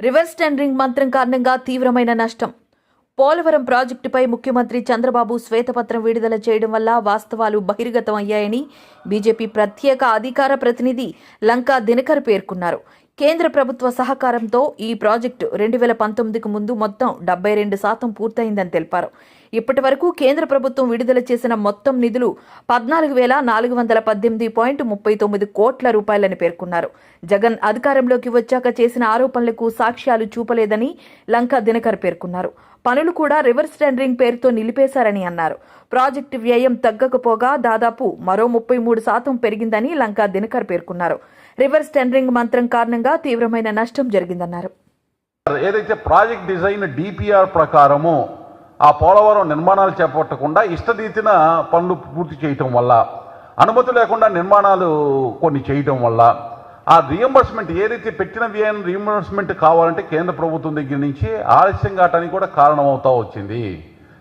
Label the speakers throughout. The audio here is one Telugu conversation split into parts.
Speaker 1: రివర్స్ టెండరింగ్ మంత్రం కారణంగా తీవ్రమైన నష్టం. పోలవరం ప్రాజెక్టుపై ముఖ్యమంత్రి చంద్రబాబు శ్వేతపత్రం విడుదల చేయడం వల్ల వాస్తవాలు బహిర్గతం అయ్యాయని బీజేపీ ప్రత్యేక అధికార ప్రతినిధి లంకా దినకర్ పేర్కొన్నారు. కేంద్ర ప్రభుత్వ సహకారంతో ఈ ప్రాజెక్టు రెండు వేల పంతొమ్మిదికి ముందు మొత్తం డెబ్బై రెండు శాతం పూర్తయిందని తెలిపారు. ఇప్పటి వరకు కేంద్ర ప్రభుత్వం విడుదల చేసిన మొత్తం నిధులు పద్నాలుగు వేల నాలుగు వందల పద్దెనిమిది పాయింట్ ముప్పై తొమ్మిది కోట్ల రూపాయలని పేర్కొన్నారు. జగన్ అధికారంలోకి వచ్చాక చేసిన ఆరోపణలకు సాక్ష్యాలు చూపలేదని లంకా దినకర్ పేర్కొన్నారు. పనులు కూడా రివర్స్ టెండరింగ్ పేరుతో నిలిపేశారని అన్నారు. ప్రాజెక్టు వ్యయం తగ్గకపోగా దాదాపు మరో ముప్పై మూడు శాతం పెరిగిందని లంకా దినకర్ పేర్కొన్నారు. రివర్స్ టెండరింగ్ మంత్రం కారణంగా తీవ్రమైన నష్టం జరిగిందన్నారు.
Speaker 2: ఏదైతే ప్రాజెక్ట్ డిజైన్ డిపిఆర్ ప్రకారము ఆ పోలవరం నిర్మాణాలు చేపట్టకుండా ఇష్టరీతిన పనులు పూర్తి చేయటం వల్ల అనుమతి లేకుండా నిర్మాణాలు కొన్ని చేయటం వల్ల ఆ రియంబర్స్మెంట్ ఏదైతే పెట్టిన వ్యయం రియంబర్స్మెంట్ కావాలంటే కేంద్ర ప్రభుత్వం దగ్గర నుంచి ఆలస్యం కావటానికి కూడా కారణమవుతా వచ్చింది.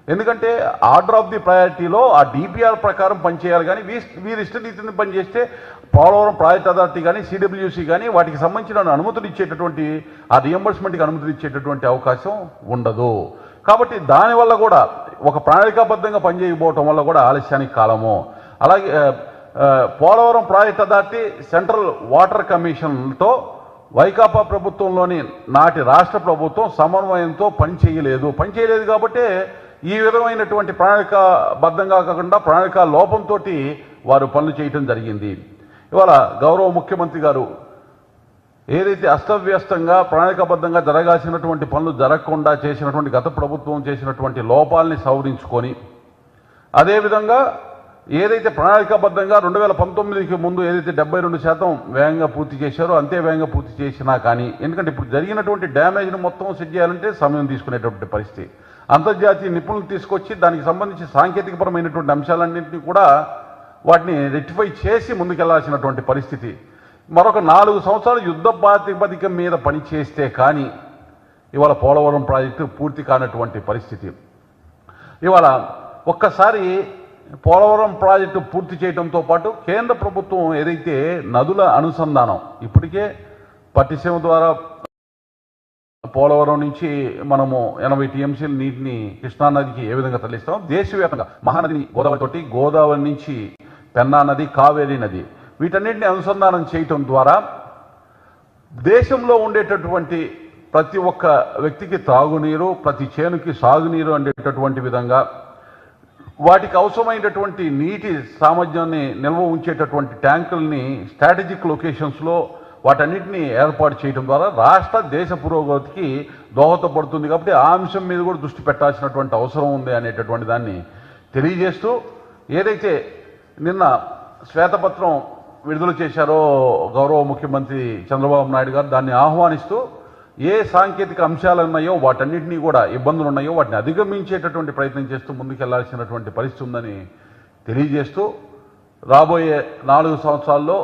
Speaker 2: ఎందుకంటే ఆర్డర్ ఆఫ్ ది ప్రయారిటీలో ఆ డిపిఆర్ ప్రకారం పనిచేయాలి కానీ వీ వీరి ఇష్టరీతిని పనిచేస్తే పోలవరం ప్రాజెక్ట్ అథారిటీ కానీ సిడబ్ల్యూసి కానీ వాటికి సంబంధించిన అనుమతులు ఇచ్చేటటువంటి ఆ రియంబర్స్మెంట్కి అనుమతులు ఇచ్చేటటువంటి అవకాశం ఉండదు. కాబట్టి దానివల్ల కూడా ఒక ప్రణాళికాబద్ధంగా పనిచేయకపోవటం వల్ల కూడా ఆలస్యానికి కాలము. అలాగే Polavaram project authority central water కమిషన్తో Vaikapa ప్రభుత్వంలోని నాటి రాష్ట్ర ప్రభుత్వం సమన్వయంతో పనిచేయలేదు పనిచేయలేదు కాబట్టి ఈ విధమైనటువంటి ప్రణాళికాబద్ధంగా కాకుండా ప్రణాళిక లోపంతో వారు పనులు చేయటం జరిగింది. ఇవాళ గౌరవ ముఖ్యమంత్రి గారు ఏదైతే అస్తవ్యస్తంగా ప్రణాళికబద్ధంగా జరగాల్సినటువంటి పనులు జరగకుండా చేసినటువంటి గత ప్రభుత్వం చేసినటువంటి లోపాలని సవరించుకొని అదేవిధంగా ఏదైతే ప్రణాళికాబద్ధంగా రెండు వేల పంతొమ్మిదికి ముందు ఏదైతే డెబ్బై రెండు శాతం వేగంగా పూర్తి చేశారో అంతే వేగంగా పూర్తి చేసినా కానీ ఎందుకంటే ఇప్పుడు జరిగినటువంటి డ్యామేజ్ను మొత్తం సెట్ చేయాలంటే సమయం తీసుకునేటువంటి పరిస్థితి. అంతర్జాతీయ నిపుణులు తీసుకొచ్చి దానికి సంబంధించి సాంకేతికపరమైనటువంటి అంశాలన్నింటినీ కూడా వాటిని రెక్టిఫై చేసి ముందుకెళ్ళాల్సినటువంటి పరిస్థితి. మరొక నాలుగు సంవత్సరాలు యుద్ధ ప్రాతిపదిక మీద పని చేస్తే కానీ ఇవాళ పోలవరం ప్రాజెక్టు పూర్తి కానటువంటి పరిస్థితి. ఇవాళ ఒక్కసారి పోలవరం ప్రాజెక్టు పూర్తి చేయడంతో పాటు కేంద్ర ప్రభుత్వం ఏదైతే నదుల అనుసంధానం ఇప్పటికే పట్టిసీమ ద్వారా పోలవరం నుంచి మనము ఎనభై టీఎంసీల నీటిని కృష్ణానదికి ఏ విధంగా తరలిస్తాం దేశవ్యాప్తంగా మహానది గోదావరి తోటి గోదావరి నుంచి పెన్నా నది కావేరీ నది వీటన్నిటిని అనుసంధానం చేయటం ద్వారా దేశంలో ఉండేటటువంటి ప్రతి ఒక్క వ్యక్తికి తాగునీరు ప్రతి చేనుకి సాగునీరు అండేటటువంటి విధంగా వాటికి అవసరమైనటువంటి నీటి సామర్థ్యాన్ని నిల్వ ఉంచేటటువంటి ట్యాంకుల్ని స్ట్రాటజిక్ లొకేషన్స్లో వాటన్నిటిని ఏర్పాటు చేయడం ద్వారా రాష్ట్ర దేశ పురోగతికి దోహదపడుతుంది కాబట్టి ఆ అంశం మీద కూడా దృష్టి పెట్టాల్సినటువంటి అవసరం ఉంది అనేటటువంటి దాన్ని తెలియజేస్తూ ఏదైతే నిన్న శ్వేతపత్రం విడుదల చేశారో గౌరవ ముఖ్యమంత్రి చంద్రబాబు నాయుడు గారు దాన్ని ఆహ్వానిస్తూ ఏ సాంకేతిక అంశాలు ఉన్నాయో వాటన్నిటినీ కూడా ఇబ్బందులు ఉన్నాయో వాటిని అధిగమించేటటువంటి ప్రయత్నం చేస్తూ ముందుకెళ్ళాల్సినటువంటి పరిస్థితి ఉందని తెలియజేస్తూ రాబోయే నాలుగు సంవత్సరాల్లో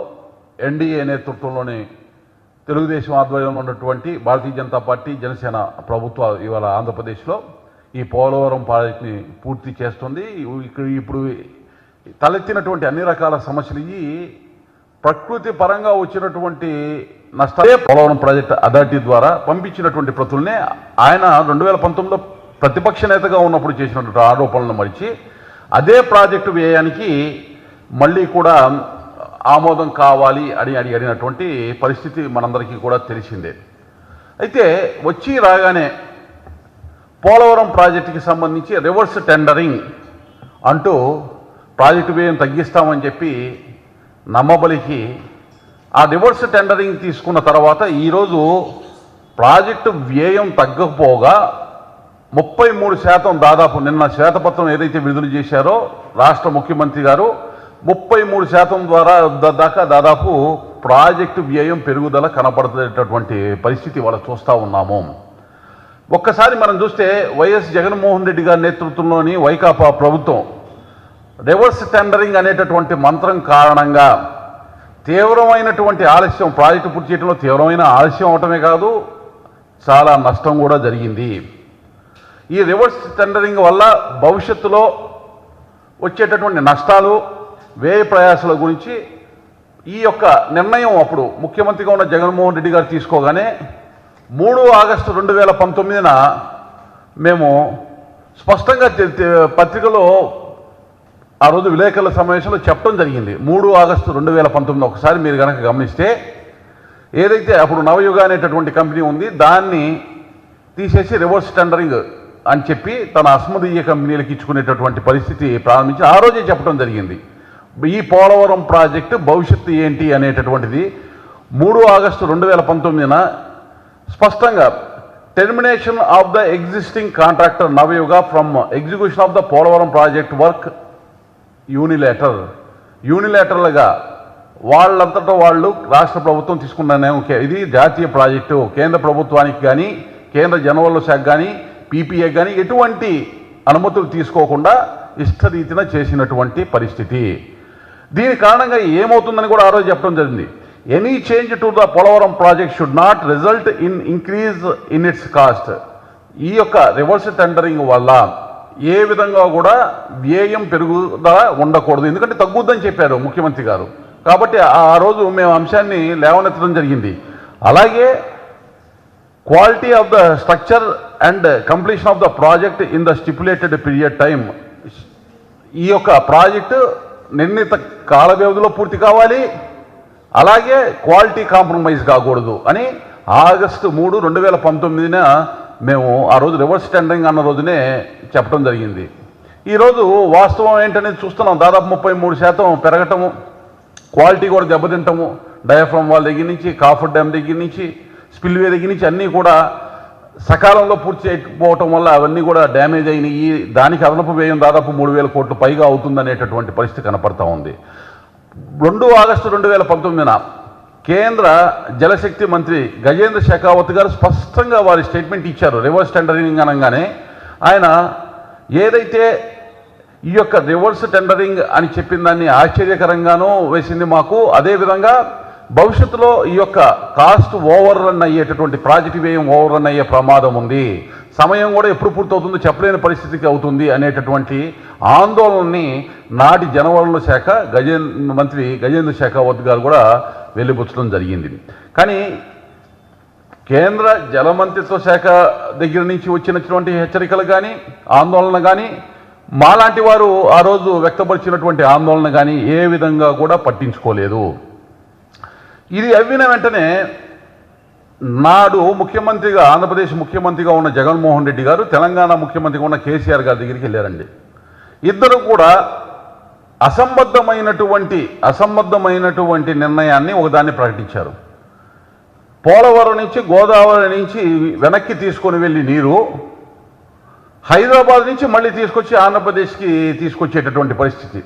Speaker 2: ఎన్డీఏ నేతృత్వంలోని తెలుగుదేశం ఆధ్వర్యంలో ఉన్నటువంటి భారతీయ జనతా పార్టీ జనసేన ప్రభుత్వ ఇవాళ ఆంధ్రప్రదేశ్లో ఈ పోలవరం ప్రాజెక్ట్ని పూర్తి చేస్తుంది. ఇక్కడ ఇప్పుడు తలెత్తినటువంటి అన్ని రకాల సమస్యలు ఇవి ప్రకృతి పరంగా వచ్చినటువంటి నష్టాలే పోలవరం ప్రాజెక్ట్ అథారిటీ ద్వారా పంపించినటువంటి ప్రతుల్నే ఆయన రెండు వేల పంతొమ్మిదిలో ప్రతిపక్ష నేతగా ఉన్నప్పుడు చేసినటువంటి ఆరోపణలను మరిచి అదే ప్రాజెక్టు వ్యయానికి మళ్ళీ కూడా ఆమోదం కావాలి అని అడిగి అడిగినటువంటి పరిస్థితి మనందరికీ కూడా తెలిసిందే. అయితే వచ్చి రాగానే పోలవరం ప్రాజెక్టుకి సంబంధించి రివర్స్ టెండరింగ్ అంటూ ప్రాజెక్టు వ్యయం తగ్గిస్తామని చెప్పి నమ్మబలికి ఆ రివర్స్ టెండరింగ్ తీసుకున్న తర్వాత ఈరోజు ప్రాజెక్టు వ్యయం తగ్గకపోగా ముప్పై మూడు శాతం దాదాపు నిన్న శ్వేతపత్రం ఏదైతే విడుదల చేశారో రాష్ట్ర ముఖ్యమంత్రి గారు ముప్పై మూడు శాతం ద్వారా దాకా దాదాపు ప్రాజెక్టు వ్యయం పెరుగుదల కనపడుతున్నటువంటి పరిస్థితి వాళ్ళు చూస్తూ ఉన్నాము. ఒక్కసారి మనం చూస్తే వైఎస్ జగన్మోహన్ రెడ్డి గారి నేతృత్వంలోని వైకాపా ప్రభుత్వం రివర్స్ టెండరింగ్ అనేటటువంటి మంత్రం కారణంగా తీవ్రమైనటువంటి ఆలస్యం ప్రాజెక్టు పూర్తి చేయడంలో తీవ్రమైన ఆలస్యం అవటమే కాదు చాలా నష్టం కూడా జరిగింది. ఈ రివర్స్ టెండరింగ్ వల్ల భవిష్యత్తులో వచ్చేటటువంటి నష్టాలు వ్యయ ప్రయాసాల గురించి ఈ యొక్క నిర్ణయం అప్పుడు ముఖ్యమంత్రిగా ఉన్న జగన్మోహన్ రెడ్డి గారు తీసుకోగానే మూడు ఆగస్టు రెండు వేల పంతొమ్మిదిన మేము స్పష్టంగా పత్రికలో ఆ రోజు విలేకరుల సమావేశంలో చెప్పడం జరిగింది. మూడు ఆగస్టు రెండు వేల పంతొమ్మిది ఒకసారి మీరు కనుక గమనిస్తే ఏదైతే అప్పుడు నవయుగ అనేటటువంటి కంపెనీ ఉంది దాన్ని తీసేసి రివర్స్ టెండరింగ్ అని చెప్పి తన అస్మదీయ కంపెనీలకు ఇచ్చుకునేటటువంటి పరిస్థితి ప్రారంభించి ఆ రోజే చెప్పడం జరిగింది. ఈ పోలవరం ప్రాజెక్టు భవిష్యత్తు ఏంటి అనేటటువంటిది మూడు ఆగస్టు రెండు వేల పంతొమ్మిదిన స్పష్టంగా termination of the existing contractor Navayuga from execution of the Polavaram project work unilateral యూనిలేటర్లుగా వాళ్ళంతటా వాళ్ళు రాష్ట్ర ప్రభుత్వం తీసుకున్నానే ఓకే. ఇది జాతీయ ప్రాజెక్టు. కేంద్ర ప్రభుత్వానికి కానీ కేంద్ర జనవరుల శాఖ కానీ పీపీఏ కానీ ఎటువంటి అనుమతులు తీసుకోకుండా ఇష్టరీతిన చేసినటువంటి పరిస్థితి. దీని కారణంగా ఏమవుతుందని కూడా ఆ రోజు చెప్పడం జరిగింది. Any change to the Polavaram project should not result in increase in its cost ఈ యొక్క రివర్స్ టెండరింగ్ వల్ల ఏ విధంగా కూడా వ్యయం పెరుగుదల ఉండకూడదు. ఎందుకంటే తగ్గుద్దని చెప్పారు ముఖ్యమంత్రి గారు. కాబట్టి ఆ ఆ రోజు మేము అంశాన్ని లేవనెత్తడం జరిగింది. అలాగే quality of the structure and completion of the project in the stipulated period time ఈ యొక్క ప్రాజెక్టు నిర్ణీత కాల వ్యవధిలో పూర్తి కావాలి. అలాగే క్వాలిటీ కాంప్రమైజ్ కాకూడదు అని ఆగస్టు మూడు రెండు వేల పంతొమ్మిదిన మేము ఆ రోజు రివర్స్ టెండరింగ్ అన్న రోజునే చెప్పడం జరిగింది. ఈరోజు వాస్తవం ఏంటనేది చూస్తున్నాం. దాదాపు ముప్పై మూడు శాతం పెరగటము క్వాలిటీ కూడా దెబ్బతింటము. డయాఫ్రమ్ వాళ్ళ దగ్గర నుంచి కాఫర్ డ్యామ్ దగ్గర నుంచి స్పిల్వే దగ్గర నుంచి అన్నీ కూడా సకాలంలో పూర్తి చేయకపోవటం వల్ల అవన్నీ కూడా డ్యామేజ్ అయినాయి. దానికి అదనపు వ్యయం దాదాపు మూడు వేల కోట్లు పైగా అవుతుందనేటటువంటి పరిస్థితి కనపడతా ఉంది. రెండు ఆగస్టు రెండు వేల పంతొమ్మిదిన కేంద్ర జలశక్తి మంత్రి గజేంద్ర షెకావత్ గారు స్పష్టంగా వారి స్టేట్మెంట్ ఇచ్చారు. రివర్స్ టెండరింగ్ అనగానే ఆయన ఏదైతే ఈ యొక్క రివర్స్ టెండరింగ్ అని చెప్పిన దాన్ని ఆశ్చర్యకరంగానూ వేసింది మాకు. అదేవిధంగా భవిష్యత్తులో ఈ యొక్క కాస్ట్ ఓవర్ రన్ అయ్యేటటువంటి ప్రాజెక్ట్ వ్యయం ఓవర్ రన్ అయ్యే ప్రమాదం ఉంది. సమయం కూడా ఎప్పుడు పూర్తవుతుందో చెప్పలేని పరిస్థితికి అవుతుంది అనేటటువంటి ఆందోళనని నాటి జనవరుల శాఖ గజేంద్ర మంత్రి గజేంద్ర శాఖ గారు కూడా వెళ్ళిపుచ్చడం జరిగింది. కానీ కేంద్ర జలమంత్రిత్వ శాఖ దగ్గర నుంచి వచ్చినటువంటి హెచ్చరికలు కానీ ఆందోళన కానీ మాలాంటి వారు ఆ రోజు వ్యక్తపరిచినటువంటి ఆందోళన కానీ ఏ విధంగా కూడా పట్టించుకోలేదు. ఇది అవ్విన వెంటనే నాడు ముఖ్యమంత్రిగా ఆంధ్రప్రదేశ్ ముఖ్యమంత్రిగా ఉన్న జగన్మోహన్ రెడ్డి గారు తెలంగాణ ముఖ్యమంత్రిగా ఉన్న కేసీఆర్ గారి దగ్గరికి వెళ్ళారండి. ఇద్దరు కూడా అసంబద్ధమైనటువంటి అసంబద్ధమైనటువంటి నిర్ణయాన్ని ఒకదాన్ని ప్రకటించారు. పోలవరం నుంచి గోదావరి నుంచి వెనక్కి తీసుకొని వెళ్ళి నీరు హైదరాబాద్ నుంచి మళ్ళీ తీసుకొచ్చి ఆంధ్రప్రదేశ్కి తీసుకొచ్చేటటువంటి పరిస్థితి.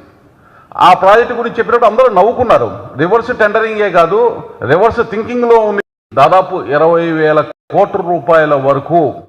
Speaker 2: ఆ ప్రాజెక్టు గురించి చెప్పినప్పుడు అందరూ నవ్వుకున్నారు. రివర్స్ టెండరింగే కాదు రివర్స్ థింకింగ్లో ఉంది. దాదాపు ఇరవై వేల కోట్ల రూపాయల వరకు